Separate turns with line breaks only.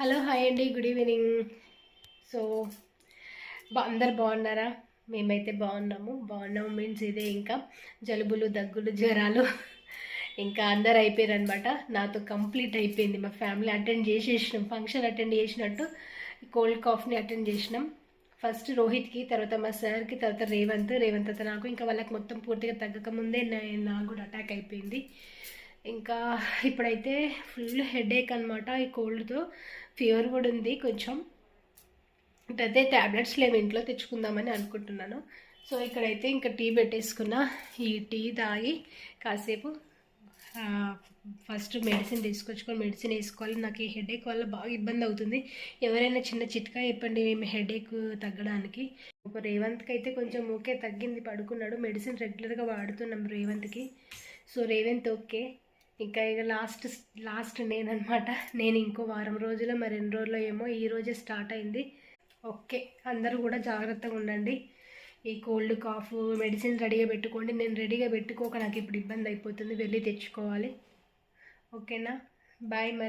Hello hi అండి. Good evening. So బా అందరు బాగున్నారా? మేమైతే బాగున్నాము. బాగున్నాము మీన్స్ ఇదే ఇంకా జలుబులు దగ్గులు జ్వరాలు. ఇంకా అందరు అయిపోయారు అనమాట నాతో కంప్లీట్ అయిపోయింది. మా ఫ్యామిలీ అటెండ్ చేసేసినాం. ఫంక్షన్ అటెండ్ చేసినట్టు కోల్డ్ కాఫ్ని అటెండ్ చేసినాం. ఫస్ట్ రోహిత్కి తర్వాత మా సార్కి తర్వాత రేవంత్. రేవంత్ తర్వాత నాకు. ఇంకా వాళ్ళకి మొత్తం పూర్తిగా తగ్గక ముందే నాకు కూడా అటాక్ అయిపోయింది. ఇంకా ఇప్పుడైతే ఫుల్ హెడేక్ అనమాట ఈ కోల్డ్తో ఫీవర్ కూడా ఉంది కొంచెం. అయితే ట్యాబ్లెట్స్ లేవు ఇంట్లో తెచ్చుకుందామని అనుకుంటున్నాను. సో ఇక్కడైతే ఇంకా టీ పెట్టేసుకున్నా ఈ టీ తాగి కాసేపు ఫస్ట్ మెడిసిన్ తీసుకొచ్చుకొని మెడిసిన్ వేసుకోవాలి. నాకు ఈ హెడేక్ వల్ల బాగా ఇబ్బంది అవుతుంది. ఎవరైనా చిన్న చిట్కా చెప్పండి మేము హెడేక్ తగ్గడానికి. ఒక రేవంత్కి అయితే కొంచెం ఓకే తగ్గింది పడుకున్నాడు. మెడిసిన్ రెగ్యులర్గా వాడుతున్నాం రేవంత్కి. సో రేవంత్ ఓకే ఇంకా ఇక లాస్ట్ లాస్ట్ నేననమాట నేను ఇంకో వారం రోజులు మరి రెండు రోజుల్లో ఏమో ఈ రోజే స్టార్ట్ అయింది. ఓకే అందరూ కూడా జాగ్రత్తగా ఉండండి. ఈ కోల్డ్ కాఫ్ మెడిసిన్ రెడీగా పెట్టుకోండి. నేను రెడీగా పెట్టుకోక నాకు ఇప్పుడు ఇబ్బంది అయిపోతుంది. వెళ్ళి తెచ్చుకోవాలి. ఓకేనా? బాయ్ మరి.